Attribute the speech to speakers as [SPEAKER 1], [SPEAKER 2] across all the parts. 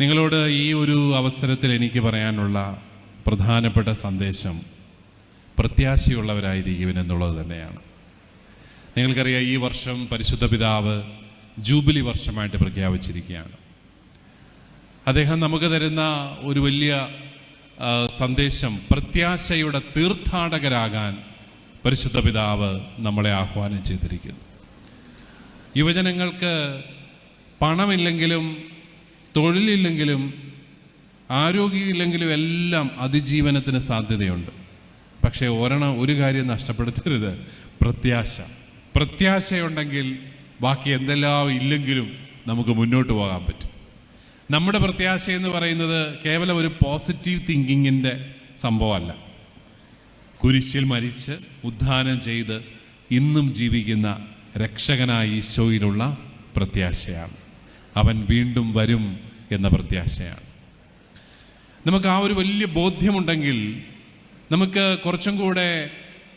[SPEAKER 1] നിങ്ങളോട് ഈ ഒരു അവസരത്തിൽ എനിക്ക് പറയാനുള്ള പ്രധാനപ്പെട്ട സന്ദേശം പ്രത്യാശയുള്ളവരായിരിക്കും എന്നുള്ളത് തന്നെയാണ്. നിങ്ങൾക്കറിയാം ഈ വർഷം പരിശുദ്ധ പിതാവ് ജൂബിലി വർഷമായിട്ട് പ്രഖ്യാപിച്ചിരിക്കുകയാണ്. അദ്ദേഹം നമുക്ക് തരുന്ന ഒരു വലിയ സന്ദേശം പ്രത്യാശയുടെ തീർത്ഥാടകരാകാൻ പരിശുദ്ധ പിതാവ് നമ്മളെ ആഹ്വാനം ചെയ്തിരിക്കുന്നു. യുവജനങ്ങൾക്ക് പണമില്ലെങ്കിലും തൊഴിലില്ലെങ്കിലും ആരോഗ്യമില്ലെങ്കിലും എല്ലാം അതിജീവനത്തിന് സാധ്യതയുണ്ട്. പക്ഷേ ഒരെണ്ണം ഒരു കാര്യം നഷ്ടപ്പെടുത്തരുത്. പ്രത്യാശ. പ്രത്യാശയുണ്ടെങ്കിൽ ബാക്കി എന്തെല്ലാം ഇല്ലെങ്കിലും നമുക്ക് മുന്നോട്ട് പോകാൻ പറ്റും. നമ്മുടെ പ്രത്യാശ എന്ന് പറയുന്നത് കേവലം ഒരു പോസിറ്റീവ് തിങ്കിങ്ങിന്റെ സംഭവമല്ല. കുരിശിൽ മരിച്ച് ഉദ്ധാനം ചെയ്ത് ഇന്നും ജീവിക്കുന്ന രക്ഷകനായ ഈശോയിലുള്ള പ്രത്യാശയാണ്. അവൻ വീണ്ടും വരും എന്ന പ്രത്യാശയാണ്. നമുക്ക് ആ ഒരു വലിയ ബോധ്യമുണ്ടെങ്കിൽ നമുക്ക് കുറച്ചും കൂടെ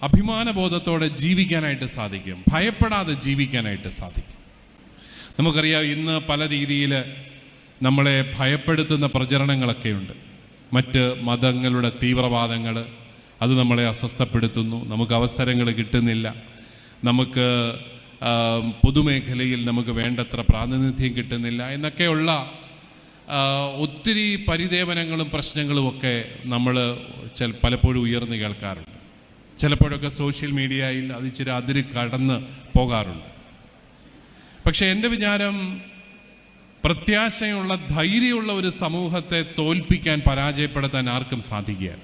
[SPEAKER 1] അഭിമാനബോധത്തോടെ ജീവിക്കാനായിട്ട് സാധിക്കും. ഭയപ്പെടാതെ ജീവിക്കാനായിട്ട് സാധിക്കും. നമുക്കറിയാം ഇന്ന് പല രീതിയിൽ നമ്മളെ ഭയപ്പെടുത്തുന്ന പ്രചരണങ്ങളൊക്കെയുണ്ട്. മറ്റ് മതങ്ങളുടെ തീവ്രവാദങ്ങൾ അത് നമ്മളെ അസ്വസ്ഥപ്പെടുത്തുന്നു. നമുക്ക് അവസരങ്ങൾ കിട്ടുന്നില്ല. നമുക്ക് പൊതുമേഖലയിൽ നമുക്ക് വേണ്ടത്ര പ്രാതിനിധ്യം കിട്ടുന്നില്ല എന്നൊക്കെയുള്ള ഒത്തിരി പരിദേവനങ്ങളും പ്രശ്നങ്ങളും ഒക്കെ നമ്മൾ ചില പലപ്പോഴും ഉയർന്നു കേൾക്കാറുണ്ട്. ചിലപ്പോഴൊക്കെ സോഷ്യൽ മീഡിയയിൽ അത് ഇച്ചിരി അതിര് കടന്ന് പോകാറുണ്ട്. പക്ഷേ എന്റെ വിചാരം പ്രത്യാശയുള്ള ധൈര്യമുള്ള ഒരു സമൂഹത്തെ തോൽപ്പിക്കാൻ പരാജയപ്പെടുത്താൻ ആർക്കും സാധിക്കുകയാണ്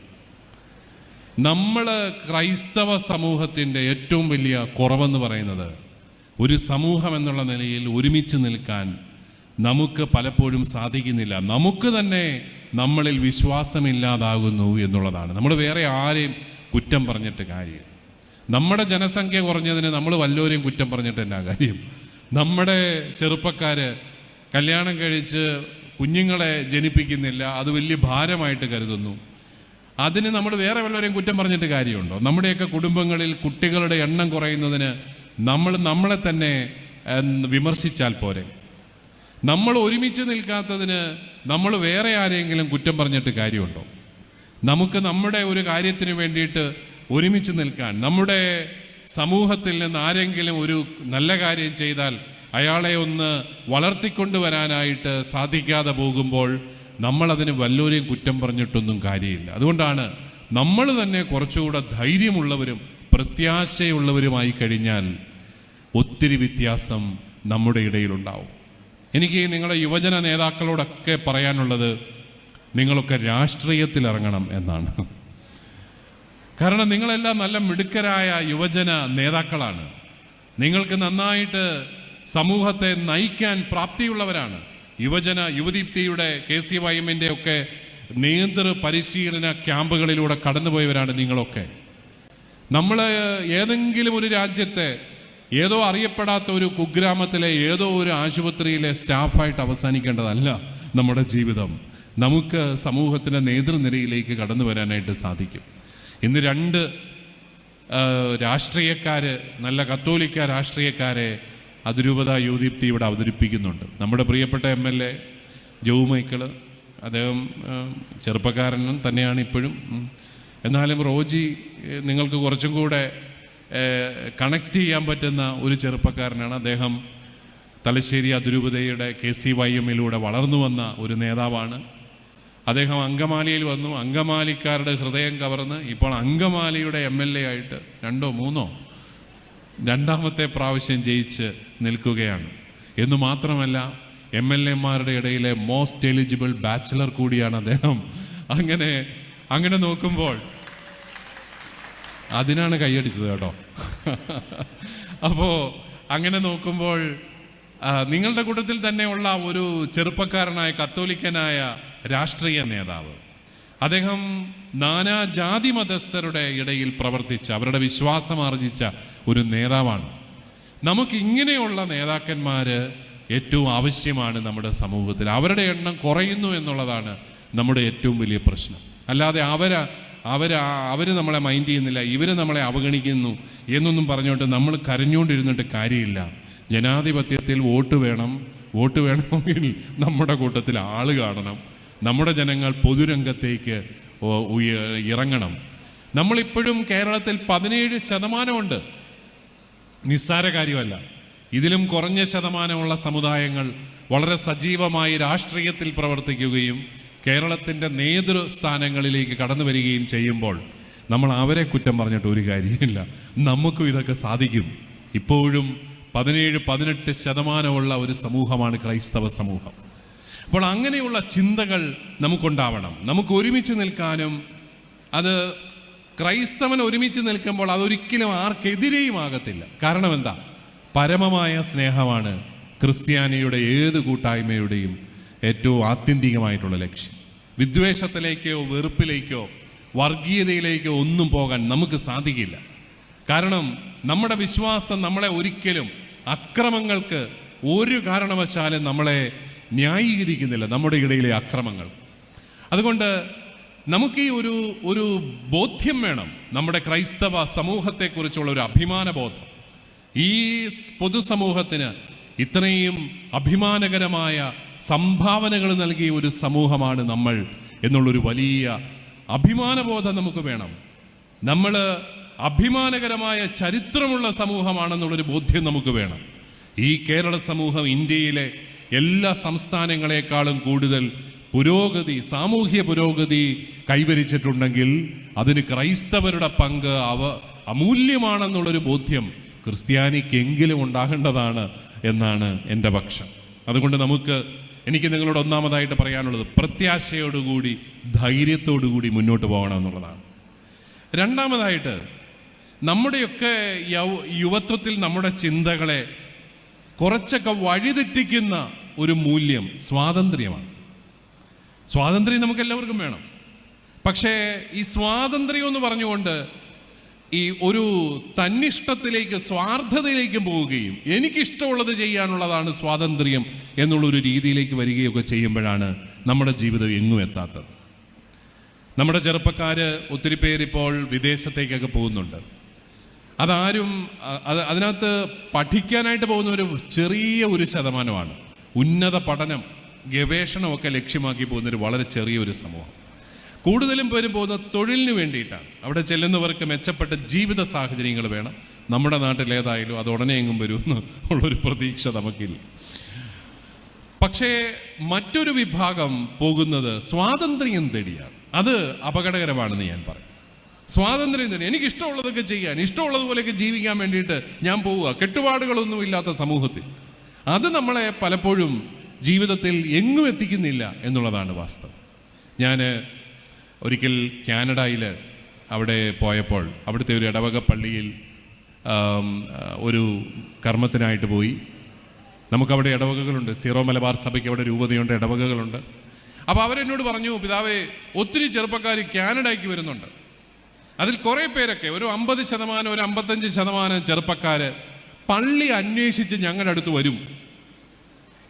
[SPEAKER 1] നമ്മൾ ക്രൈസ്തവ സമൂഹത്തിന്റെ ഏറ്റവും വലിയ കുറവെന്ന് പറയുന്നത് ഒരു സമൂഹം എന്നുള്ള നിലയിൽ ഒരുമിച്ച് നിൽക്കാൻ നമുക്ക് പലപ്പോഴും സാധിക്കുന്നില്ല. നമുക്ക് തന്നെ നമ്മളിൽ വിശ്വാസമില്ലാതാകുന്നു എന്നുള്ളതാണ്. നമ്മൾ വേറെ ആരെയും കുറ്റം പറഞ്ഞിട്ട് കാര്യം നമ്മുടെ ജനസംഖ്യ കുറഞ്ഞതിന് നമ്മൾ വല്ലവരെയും കുറ്റം പറഞ്ഞിട്ട് എന്നാ കാര്യം. നമ്മുടെ ചെറുപ്പക്കാർ കല്യാണം കഴിച്ച് കുഞ്ഞുങ്ങളെ ജനിപ്പിക്കുന്നില്ല അത് വലിയ ഭാരമായിട്ട് കരുതുന്നു. അതിന് നമ്മൾ വേറെ വല്ലവരെയും കുറ്റം പറഞ്ഞിട്ട് കാര്യമുണ്ടോ? നമ്മുടെയൊക്കെ കുടുംബങ്ങളിൽ കുട്ടികളുടെ എണ്ണം കുറയുന്നതിന് നമ്മൾ നമ്മളെ തന്നെ വിമർശിച്ചാൽ പോരെ. നമ്മൾ ഒരുമിച്ച് നിൽക്കാത്തതിന് നമ്മൾ വേറെ ആരെങ്കിലും കുറ്റം പറഞ്ഞിട്ട് കാര്യമുണ്ടോ? നമുക്ക് നമ്മുടെ ഒരു കാര്യത്തിന് വേണ്ടിയിട്ട് ഒരുമിച്ച് നിൽക്കാൻ നമ്മുടെ സമൂഹത്തിൽ നിന്ന് ആരെങ്കിലും ഒരു നല്ല കാര്യം ചെയ്താൽ അയാളെ ഒന്ന് വളർത്തിക്കൊണ്ടുവരാനായിട്ട് സാധിക്കാതെ പോകുമ്പോൾ നമ്മളതിന് വല്ലവരെയും കുറ്റം പറഞ്ഞിട്ടൊന്നും കാര്യമില്ല. അതുകൊണ്ടാണ് നമ്മൾ തന്നെ കുറച്ചുകൂടെ ധൈര്യമുള്ളവരും പ്രത്യാശയുള്ളവരുമായി കഴിഞ്ഞാൽ ഒത്തിരി വ്യത്യാസം നമ്മുടെ ഇടയിലുണ്ടാവും. എനിക്ക് നിങ്ങളുടെ യുവജന നേതാക്കളോടൊക്കെ പറയാനുള്ളത് നിങ്ങളൊക്കെ രാഷ്ട്രീയത്തിൽ ഇറങ്ങണം എന്നാണ്. കാരണം നിങ്ങളെല്ലാം നല്ല മിടുക്കരായ യുവജന നേതാക്കളാണ്. നിങ്ങൾക്ക് നന്നായിട്ട് സമൂഹത്തെ നയിക്കാൻ പ്രാപ്തിയുള്ളവരാണ്. യുവജന യുവദീപ്തിയുടെ കെ സി വൈ എമ്മിന്റെ ഒക്കെ നേതൃ പരിശീലന ക്യാമ്പുകളിലൂടെ കടന്നുപോയവരാണ് നിങ്ങളൊക്കെ. നമ്മൾ ഏതെങ്കിലും ഒരു രാജ്യത്തെ ഏതോ അറിയപ്പെടാത്ത ഒരു കുഗ്രാമത്തിലെ ഏതോ ഒരു ആശുപത്രിയിലെ സ്റ്റാഫായിട്ട് അവസാനിക്കേണ്ടതല്ല നമ്മുടെ ജീവിതം. നമുക്ക് സമൂഹത്തിന്റെ നേതൃനിരയിലേക്ക് കടന്നു വരാനായിട്ട് സാധിക്കും. ഇന്ന് രണ്ട് രാഷ്ട്രീയക്കാർ നല്ല കത്തോലിക്ക രാഷ്ട്രീയക്കാരെ അതിരൂപത യൂദീപ്തി ഇവിടെ അവതരിപ്പിക്കുന്നുണ്ട്. നമ്മുടെ പ്രിയപ്പെട്ട M L A Jo Michael അദ്ദേഹം ചെറുപ്പക്കാരനും തന്നെയാണ് ഇപ്പോഴും. എന്നാലും റോജി നിങ്ങൾക്ക് കുറച്ചും കൂടെ കണക്ട് ചെയ്യാൻ പറ്റുന്ന ഒരു ചെറുപ്പക്കാരനാണ് അദ്ദേഹം. തലശ്ശേരി അതിരൂപതയുടെ കെ സി വൈ എമ്മിലൂടെ വളർന്നു വന്ന ഒരു നേതാവാണ്. അദ്ദേഹം അങ്കമാലിയിൽ വന്നു. അങ്കമാലിക്കാരുടെ ഹൃദയം കവർന്ന് ഇപ്പോൾ അങ്കമാലിയുടെ എം എൽ എ ആയിട്ട് രണ്ടോ മൂന്നോ രണ്ടാമത്തെ പ്രാവശ്യം ജയിച്ച് നിൽക്കുകയാണ്. എന്നു മാത്രമല്ല എം എൽ എമാരുടെ ഇടയിലെ മോസ്റ്റ് എലിജിബിൾ ബാച്ചിലർ കൂടിയാണ് അദ്ദേഹം. അങ്ങനെ അങ്ങനെ നോക്കുമ്പോൾ അതിനാണ് കൈയടിച്ചത് കേട്ടോ. അപ്പോൾ അങ്ങനെ നോക്കുമ്പോൾ നിങ്ങളുടെ കൂട്ടത്തിൽ തന്നെയുള്ള ഒരു ചെറുപ്പക്കാരനായ കത്തോലിക്കനായ രാഷ്ട്രീയ നേതാവ്. അദ്ദേഹം നാനാ ജാതി മതസ്ഥരുടെ ഇടയിൽ പ്രവർത്തിച്ച അവരുടെ വിശ്വാസം ആർജിച്ച ഒരു നേതാവാണ്. നമുക്ക് ഇങ്ങനെയുള്ള നേതാക്കന്മാര് ഏറ്റവും ആവശ്യമാണ് നമ്മുടെ സമൂഹത്തിൽ. അവരുടെ എണ്ണം കുറയുന്നു എന്നുള്ളതാണ് നമ്മുടെ ഏറ്റവും വലിയ പ്രശ്നം. അല്ലാതെ അവര അവർ അവർ നമ്മളെ മൈൻഡ് ചെയ്യുന്നില്ല ഇവർ നമ്മളെ അവഗണിക്കുന്നു എന്നൊന്നും പറഞ്ഞുകൊണ്ട് നമ്മൾ കരഞ്ഞുകൊണ്ടിരുന്നിട്ട് കാര്യമില്ല. ജനാധിപത്യത്തിൽ വോട്ട് വേണം വോട്ട് വേണമെങ്കിൽ നമ്മുടെ കൂട്ടത്തിൽ ആൾ കാണണം നമ്മുടെ ജനങ്ങൾ പൊതുരംഗത്തേക്ക് ഇറങ്ങണം. നമ്മളിപ്പോഴും കേരളത്തിൽ പതിനേഴ് ശതമാനമുണ്ട്. നിസ്സാര കാര്യമല്ല. ഇതിലും കുറഞ്ഞ ശതമാനമുള്ള സമുദായങ്ങൾ വളരെ സജീവമായി രാഷ്ട്രീയത്തിൽ പ്രവർത്തിക്കുകയും കേരളത്തിന്റെ നേതൃസ്ഥാനങ്ങളിലേക്ക് കടന്നു വരികയും ചെയ്യുമ്പോൾ നമ്മൾ അവരെ കുറ്റം പറഞ്ഞിട്ട് ഒരു കാര്യമില്ല. നമുക്കും ഇതൊക്കെ സാധിക്കും. ഇപ്പോഴും പതിനേഴ് പതിനെട്ട് ശതമാനമുള്ള ഒരു സമൂഹമാണ് ക്രൈസ്തവ സമൂഹം. അപ്പോൾ അങ്ങനെയുള്ള ചിന്തകൾ നമുക്കുണ്ടാവണം. നമുക്ക് ഒരുമിച്ച് നിൽക്കാനും അത് ക്രൈസ്തവൻ ഒരുമിച്ച് നിൽക്കുമ്പോൾ അതൊരിക്കലും ആർക്കെതിരെയും ആകത്തില്ല. കാരണം എന്താ? പരമമായ സ്നേഹമാണ് ക്രിസ്ത്യാനിയുടെ ഏത് കൂട്ടായ്മയുടെയും ഏറ്റവും ആത്യന്തികമായിട്ടുള്ള ലക്ഷ്യം. വിദ്വേഷത്തിലേക്കോ വെറുപ്പിലേക്കോ വർഗീയതയിലേക്കോ ഒന്നും പോകാൻ നമുക്ക് സാധിക്കില്ല. കാരണം നമ്മുടെ വിശ്വാസം നമ്മളെ ഒരിക്കലും അക്രമങ്ങൾക്ക് ഒരു കാരണവശാലും നമ്മളെ ന്യായീകരിക്കുന്നില്ല. നമ്മുടെ ഇടയിലെ അക്രമങ്ങൾ. അതുകൊണ്ട് നമുക്ക് ഈ ഒരു ഒരു ബോധ്യം വേണം. നമ്മുടെ ക്രൈസ്തവ സമൂഹത്തെക്കുറിച്ചുള്ള ഒരു അഭിമാന ബോധം ഈ പൊതുസമൂഹത്തിന് ഇത്രയും അഭിമാനകരമായ സംഭാവനകൾ നൽകിയ ഒരു സമൂഹമാണ് നമ്മൾ എന്നുള്ളൊരു വലിയ അഭിമാനബോധം നമുക്ക് വേണം. നമ്മൾ അഭിമാനകരമായ ചരിത്രമുള്ള സമൂഹമാണെന്നുള്ളൊരു ബോധ്യം നമുക്ക് വേണം. ഈ കേരള സമൂഹം ഇന്ത്യയിലെ എല്ലാ സംസ്ഥാനങ്ങളെക്കാളും കൂടുതൽ പുരോഗതി സാമൂഹ്യ പുരോഗതി കൈവരിച്ചിട്ടുണ്ടെങ്കിൽ അതിന് ക്രൈസ്തവരുടെ പങ്ക് അവ അമൂല്യമാണെന്നുള്ളൊരു ബോധ്യം ക്രിസ്ത്യാനിക്കെങ്കിലും ഉണ്ടാകേണ്ടതാണ് എന്നാണ് എന്റെ പക്ഷം. അതുകൊണ്ട് നമുക്ക് എനിക്ക് നിങ്ങളോട് ഒന്നാമതായിട്ട് പറയാനുള്ളത് പ്രത്യാശയോടുകൂടി ധൈര്യത്തോടുകൂടി മുന്നോട്ട് പോകണം എന്നുള്ളതാണ്. രണ്ടാമതായിട്ട് നമ്മുടെയൊക്കെ യൗ- യുവത്വത്തിൽ നമ്മുടെ ചിന്തകളെ കുറച്ചൊക്കെ വഴിതെറ്റിക്കുന്ന ഒരു മൂല്യം സ്വാതന്ത്ര്യമാണ്. സ്വാതന്ത്ര്യം നമുക്ക് എല്ലാവർക്കും വേണം. പക്ഷേ ഈ സ്വാതന്ത്ര്യം എന്ന് പറഞ്ഞുകൊണ്ട് ഈ ഒരു തന്നിഷ്ടത്തിലേക്ക് സ്വാർത്ഥതയിലേക്കും പോവുകയും എനിക്കിഷ്ടമുള്ളത് ചെയ്യാനുള്ളതാണ് സ്വാതന്ത്ര്യം എന്നുള്ളൊരു രീതിയിലേക്ക് വരികയൊക്കെ ചെയ്യുമ്പോഴാണ് നമ്മുടെ ജീവിതം എങ്ങും എത്താത്തത്. നമ്മുടെ ചെറുപ്പക്കാര് ഒത്തിരി പേരിപ്പോൾ വിദേശത്തേക്കൊക്കെ പോകുന്നുണ്ട്. അതാരും അതിനകത്ത് പഠിക്കാനായിട്ട് പോകുന്ന ഒരു ചെറിയ ഒരു ശതമാനമാണ്. ഉന്നത പഠനം ഗവേഷണമൊക്കെ ലക്ഷ്യമാക്കി പോകുന്നൊരു വളരെ ചെറിയൊരു സമൂഹം. കൂടുതലും പേരും പോകുന്നത് തൊഴിലിന് വേണ്ടിയിട്ടാണ്. അവിടെ ചെല്ലുന്നവർക്ക് മെച്ചപ്പെട്ട ജീവിത സാഹചര്യങ്ങൾ വേണം. നമ്മുടെ നാട്ടിൽ ഏതായാലും അത് ഉടനെ എങ്ങും വരുമെന്ന് ഉള്ളൊരു പ്രതീക്ഷ നമുക്കില്ല. പക്ഷേ മറ്റൊരു വിഭാഗം പോകുന്നത് സ്വാതന്ത്ര്യം തേടിയാണ്. അത് അപകടകരമാണെന്ന് ഞാൻ പറയും. സ്വാതന്ത്ര്യം തേടി. എനിക്ക് ഇഷ്ടമുള്ളതൊക്കെ ചെയ്യാൻ ഇഷ്ടമുള്ളതുപോലെയൊക്കെ ജീവിക്കാൻ വേണ്ടിയിട്ട് ഞാൻ പോവുക. കെട്ടുപാടുകളൊന്നും ഇല്ലാത്ത സമൂഹത്തിൽ. അത് നമ്മളെ പലപ്പോഴും ജീവിതത്തിൽ എങ്ങും എത്തിക്കുന്നില്ല എന്നുള്ളതാണ് വാസ്തവം. ഞാൻ ഒരിക്കൽ കാനഡയിൽ അവിടെ പോയപ്പോൾ അവിടുത്തെ ഒരു ഇടവക പള്ളിയിൽ ഒരു കർമ്മത്തിനായിട്ട് പോയി. നമുക്കവിടെ ഇടവകകളുണ്ട്. സീറോ മലബാർ സഭയ്ക്ക് അവിടെ രൂപതയുണ്ട് ഇടവകകളുണ്ട്. അപ്പോൾ അവരെന്നോട് പറഞ്ഞു പിതാവേ ഒത്തിരി ചെറുപ്പക്കാർ കാനഡയ്ക്ക് വരുന്നുണ്ട്. അതിൽ കുറേ പേരൊക്കെ ഒരു അമ്പത് ശതമാനം ഒരു അമ്പത്തഞ്ച് ശതമാനം ചെറുപ്പക്കാർ പള്ളി അന്വേഷിച്ച് ഞങ്ങളുടെ അടുത്ത് വരും.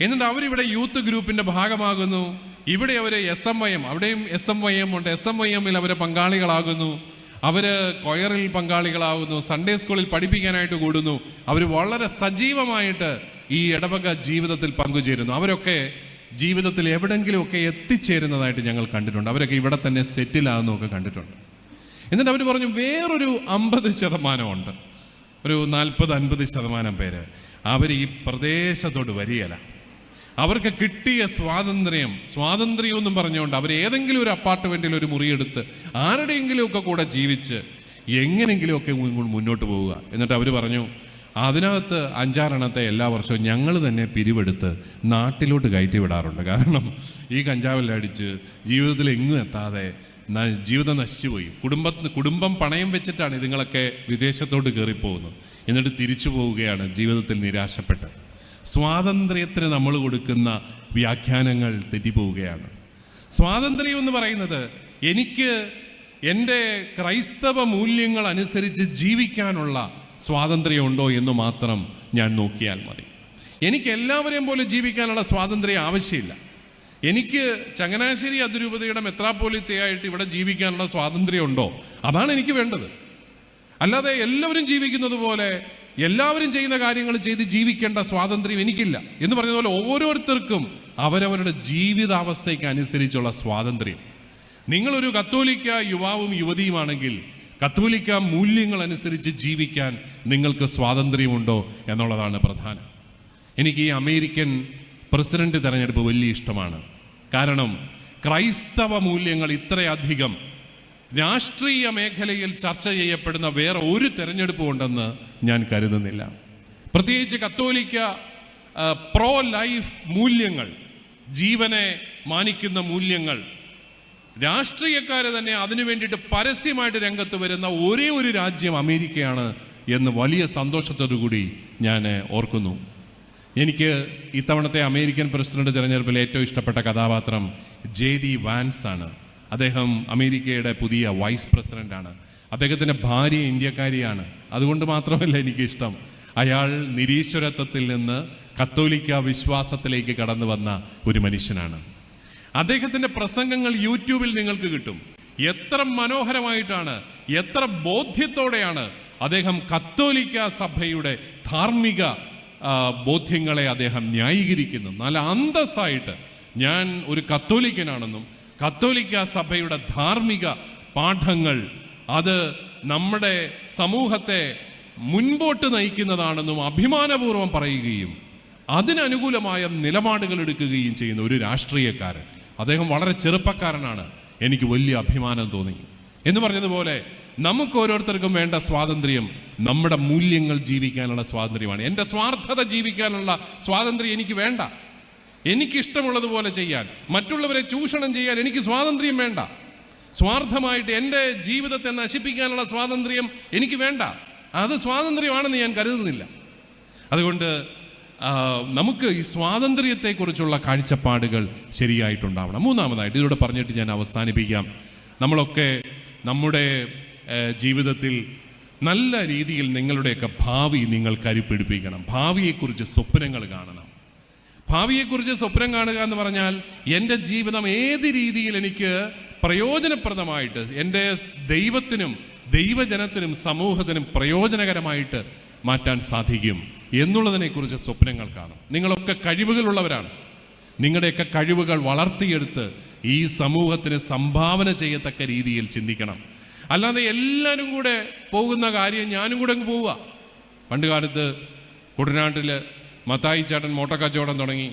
[SPEAKER 1] എന്നിട്ട് അവരിവിടെ യൂത്ത് ഗ്രൂപ്പിന്റെ ഭാഗമാകുന്നു. ഇവിടെ അവർ എസ് എം വൈ എം അവിടെയും എസ് എം വൈ എം ഉണ്ട്. എസ് എം വൈ എമ്മിൽ അവർ പങ്കാളികളാകുന്നു. അവർ കൊയറിൽ പങ്കാളികളാകുന്നു സൺഡേ സ്കൂളിൽ പഠിപ്പിക്കാനായിട്ട് കൂടുന്നു. അവർ വളരെ സജീവമായിട്ട് ഈ ഇടവക ജീവിതത്തിൽ പങ്കുചേരുന്നു. അവരൊക്കെ ജീവിതത്തിൽ എവിടെങ്കിലുമൊക്കെ എത്തിച്ചേരുന്നതായിട്ട് ഞങ്ങൾ കണ്ടിട്ടുണ്ട്. അവരൊക്കെ ഇവിടെ തന്നെ സെറ്റിലാകുന്നൊക്കെ കണ്ടിട്ടുണ്ട്. എന്നിട്ട് അവർ പറഞ്ഞു വേറൊരു അമ്പത് ശതമാനമുണ്ട്. ഒരു നാൽപ്പത് അൻപത് ശതമാനം പേര്. അവർ ഈ പ്രദേശത്തോട് വരികയില്ല. അവർക്ക് കിട്ടിയ സ്വാതന്ത്ര്യം സ്വാതന്ത്ര്യം എന്നും പറഞ്ഞുകൊണ്ട് അവർ ഏതെങ്കിലും ഒരു അപ്പാർട്ട്മെന്റിൽ ഒരു മുറിയെടുത്ത് ആരുടെയെങ്കിലുമൊക്കെ കൂടെ ജീവിച്ച് എങ്ങനെങ്കിലുമൊക്കെ മുന്നോട്ട് പോവുക. എന്നിട്ട് അവർ പറഞ്ഞു അതിനകത്ത് അഞ്ചാറെണ്ണത്തെ എല്ലാ വർഷവും ഞങ്ങൾ തന്നെ പിരിവെടുത്ത് നാട്ടിലോട്ട് കയറ്റി വിടാറുണ്ട്. കാരണം ഈ കഞ്ചാവെല്ലാം അടിച്ച് ജീവിതത്തിൽ എങ്ങും എത്താതെ ജീവിതം നശിച്ചുപോയി. കുടുംബ കുടുംബം പണയം വെച്ചിട്ടാണ് ഇതുങ്ങളൊക്കെ വിദേശത്തോട്ട് കയറിപ്പോകുന്നത്. എന്നിട്ട് തിരിച്ചു പോവുകയാണ് ജീവിതത്തിൽ നിരാശപ്പെട്ട് സ്വാതന്ത്ര്യത്തിന് നമ്മൾ കൊടുക്കുന്ന വ്യാഖ്യാനങ്ങൾ തെറ്റിപ്പോവുകയാണ്. സ്വാതന്ത്ര്യം എന്ന് പറയുന്നത് എനിക്ക് എന്റെ ക്രൈസ്തവ മൂല്യങ്ങൾ അനുസരിച്ച് ജീവിക്കാനുള്ള സ്വാതന്ത്ര്യമുണ്ടോ എന്ന് മാത്രം ഞാൻ നോക്കിയാൽ മതി. എനിക്ക് എല്ലാവരെയും പോലെ ജീവിക്കാനുള്ള സ്വാതന്ത്ര്യം ആവശ്യമില്ല. എനിക്ക് ചങ്ങനാശ്ശേരി അതിരൂപതയുടെ മെത്രാപ്പോലിത്തയായിട്ട് ഇവിടെ ജീവിക്കാനുള്ള സ്വാതന്ത്ര്യം ഉണ്ടോ? അതാണ് എനിക്ക് വേണ്ടത്. അല്ലാതെ എല്ലാവരും ജീവിക്കുന്നത് പോലെ എല്ലാവരും ചെയ്യുന്ന കാര്യങ്ങൾ ചെയ്ത് ജീവിക്കേണ്ട സ്വാതന്ത്ര്യം എനിക്കില്ല. എന്ന് പറഞ്ഞ പോലെ ഓരോരുത്തർക്കും അവരവരുടെ ജീവിതാവസ്ഥയ്ക്ക് അനുസരിച്ചുള്ള സ്വാതന്ത്ര്യം. നിങ്ങളൊരു കത്തോലിക്ക യുവാവും യുവതിയുമാണെങ്കിൽ കത്തോലിക്ക മൂല്യങ്ങൾ അനുസരിച്ച് ജീവിക്കാൻ നിങ്ങൾക്ക് സ്വാതന്ത്ര്യമുണ്ടോ എന്നുള്ളതാണ് പ്രധാനം. എനിക്ക് ഈ അമേരിക്കൻ പ്രസിഡന്റ് തെരഞ്ഞെടുപ്പ് വലിയ ഇഷ്ടമാണ്. കാരണം ക്രൈസ്തവ മൂല്യങ്ങൾ ഇത്രയധികം രാഷ്ട്രീയ മേഖലയിൽ ചർച്ച ചെയ്യപ്പെടുന്ന വേറെ ഒരു തെരഞ്ഞെടുപ്പും ഉണ്ടെന്ന് ഞാൻ കരുതുന്നില്ല. പ്രത്യേകിച്ച് കത്തോലിക്ക പ്രോ ലൈഫ് മൂല്യങ്ങൾ ജീവനെ മാനിക്കുന്ന മൂല്യങ്ങൾ രാഷ്ട്രീയക്കാർ തന്നെ അതിനു വേണ്ടിയിട്ട് പരസ്യമായിട്ട് രംഗത്ത് വരുന്ന ഒരേ ഒരു രാജ്യം അമേരിക്കയാണ് എന്ന് വലിയ സന്തോഷത്തോടു കൂടി ഞാൻ ഓർക്കുന്നു. എനിക്ക് ഇത്തവണത്തെ അമേരിക്കൻ പ്രസിഡന്റ് തിരഞ്ഞെടുപ്പിൽ ഏറ്റവും ഇഷ്ടപ്പെട്ട കഥാപാത്രം ജെ ഡി വാൻസ് ആണ് അദ്ദേഹം അമേരിക്കയുടെ പുതിയ വൈസ് പ്രസിഡന്റാണ് അദ്ദേഹത്തിന്റെ ഭാര്യ ഇന്ത്യക്കാരിയാണ്. അതുകൊണ്ട് മാത്രമല്ല എനിക്കിഷ്ടം. അയാൾ നിരീശ്വരത്വത്തിൽ നിന്ന് കത്തോലിക്ക വിശ്വാസത്തിലേക്ക് കടന്നു വന്ന ഒരു മനുഷ്യനാണ്. അദ്ദേഹത്തിന്റെ പ്രസംഗങ്ങൾ യൂട്യൂബിൽ നിങ്ങൾക്ക് കിട്ടും. എത്ര മനോഹരമായിട്ടാണ് എത്ര ബോധ്യത്തോടെയാണ് അദ്ദേഹം കത്തോലിക്ക സഭയുടെ ധാർമ്മിക ബോധ്യങ്ങളെ അദ്ദേഹം ന്യായീകരിക്കുന്നു. നല്ല അന്തസ്സായിട്ട്. ഞാൻ ഒരു കത്തോലിക്കനാണെന്നും കത്തോലിക്ക സഭയുടെ ധാർമ്മിക പാഠങ്ങൾ അത് നമ്മുടെ സമൂഹത്തെ മുൻപോട്ട് നയിക്കുന്നതാണെന്നും അഭിമാനപൂർവം പറയുകയും അതിനനുകൂലമായ നിലപാടുകൾ എടുക്കുകയും ചെയ്യുന്ന ഒരു രാഷ്ട്രീയക്കാരൻ. അദ്ദേഹം വളരെ ചെറുപ്പക്കാരനാണ്. എനിക്ക് വലിയ അഭിമാനം തോന്നി. എന്ന് പറഞ്ഞതുപോലെ നമുക്ക് ഓരോരുത്തർക്കും വേണ്ട സ്വാതന്ത്ര്യം നമ്മുടെ മൂല്യങ്ങൾ ജീവിക്കാനുള്ള സ്വാതന്ത്ര്യമാണ്. എന്റെ സ്വാർത്ഥത ജീവിക്കാനുള്ള സ്വാതന്ത്ര്യം എനിക്ക് വേണ്ട. എനിക്ക് ഇഷ്ടമുള്ളതുപോലെ ചെയ്യാൻ മറ്റുള്ളവരെ ചൂഷണം ചെയ്യാൻ എനിക്ക് സ്വാതന്ത്ര്യം വേണ്ട. സ്വാർത്ഥമായിട്ട് എന്റെ ജീവിതത്തെ നശിപ്പിക്കാനുള്ള സ്വാതന്ത്ര്യം എനിക്ക് വേണ്ട. അത് സ്വാതന്ത്ര്യമാണെന്ന് ഞാൻ കരുതുന്നില്ല. അതുകൊണ്ട് നമുക്ക് ഈ സ്വാതന്ത്ര്യത്തെക്കുറിച്ചുള്ള കാഴ്ചപ്പാടുകൾ ശരിയായിട്ടുണ്ടാവണം. മൂന്നാമതായിട്ട് ഇതിലൂടെ പറഞ്ഞിട്ട് ഞാൻ അവസാനിപ്പിക്കാം. നമ്മളൊക്കെ നമ്മുടെ ജീവിതത്തിൽ നല്ല രീതിയിൽ നിങ്ങളുടെയൊക്കെ ഭാവി നിങ്ങൾ കരുപ്പിടിപ്പിക്കണം. ഭാവിയെക്കുറിച്ച് സ്വപ്നങ്ങൾ കാണണം. ഭാവിയെക്കുറിച്ച് സ്വപ്നം കാണുക എന്ന് പറഞ്ഞാൽ എന്റെ ജീവിതം ഏത് രീതിയിൽ എനിക്ക് പ്രയോജനപ്രദമായിട്ട് എന്റെ ദൈവത്തിനും ദൈവജനത്തിനും സമൂഹത്തിനും പ്രയോജനകരമായിട്ട് മാറ്റാൻ സാധിക്കും എന്നുള്ളതിനെക്കുറിച്ച് സ്വപ്നങ്ങൾ കാണും. നിങ്ങളൊക്കെ കഴിവുകളുള്ളവരാണ്. നിങ്ങളുടെയൊക്കെ കഴിവുകൾ വളർത്തിയെടുത്ത് ഈ സമൂഹത്തിന് സംഭാവന ചെയ്യത്തക്ക രീതിയിൽ ചിന്തിക്കണം. അല്ലാതെ എല്ലാവരും കൂടെ പോകുന്ന കാര്യം ഞാനും കൂടെ അങ്ങ് പോവുക. പണ്ട് കാലത്ത് കുട്ടനാട്ടിൽ മത്തായി ചേട്ടൻ മുട്ടക്കച്ചവടം തുടങ്ങി.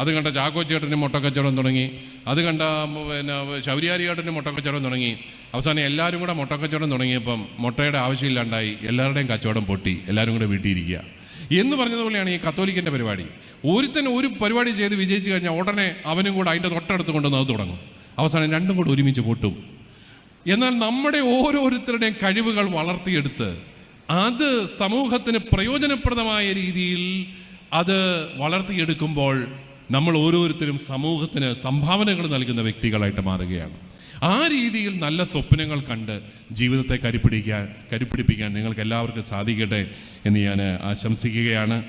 [SPEAKER 1] അത് കണ്ട ചാക്കോ ചേട്ടന് മുട്ടക്കച്ചവടം തുടങ്ങി. അത് കണ്ട പിന്നെ ശൗര്യാരി ചേട്ടന് മുട്ടക്കച്ചവടം തുടങ്ങി. അവസാനം എല്ലാവരും കൂടെ മുട്ടക്കച്ചവടം തുടങ്ങിയപ്പം മുട്ടയുടെ ആവശ്യമില്ലാണ്ടായി എല്ലാവരുടെയും കച്ചവടം പൊട്ടി. എല്ലാവരും കൂടെ വീട്ടിയിരിക്കുക എന്ന് പറഞ്ഞതുപോലെയാണ് ഈ കത്തോലിക്കന്റെ പരിപാടി. ഒരുത്തൻ ഒരു പരിപാടി ചെയ്ത് വിജയിച്ചു കഴിഞ്ഞാൽ ഉടനെ അവനും കൂടെ അതിന്റെ തൊട്ടടുത്ത് കൊണ്ടുവന്ന് അത് തുടങ്ങും. അവസാനം രണ്ടും കൂടെ ഒരുമിച്ച് പൊട്ടും. എന്നാൽ നമ്മുടെ ഓരോരുത്തരുടെയും കഴിവുകൾ വളർത്തിയെടുത്ത് അത് സമൂഹത്തിന് പ്രയോജനപ്രദമായ രീതിയിൽ അത് വളർത്തിയെടുക്കുമ്പോൾ നമ്മൾ ഓരോരുത്തരും സമൂഹത്തിന് സംഭാവനകൾ നൽകുന്ന വ്യക്തികളായിട്ട് മാറുകയാണ്. ആ രീതിയിൽ നല്ല സ്വപ്നങ്ങൾ കണ്ട് ജീവിതത്തെ കരുപ്പിടിക്കാൻ കരുപ്പിടിപ്പിക്കാൻ നിങ്ങൾക്ക് എല്ലാവർക്കും സാധിക്കട്ടെ എന്ന് ഞാൻ ആശംസിക്കുകയാണ്.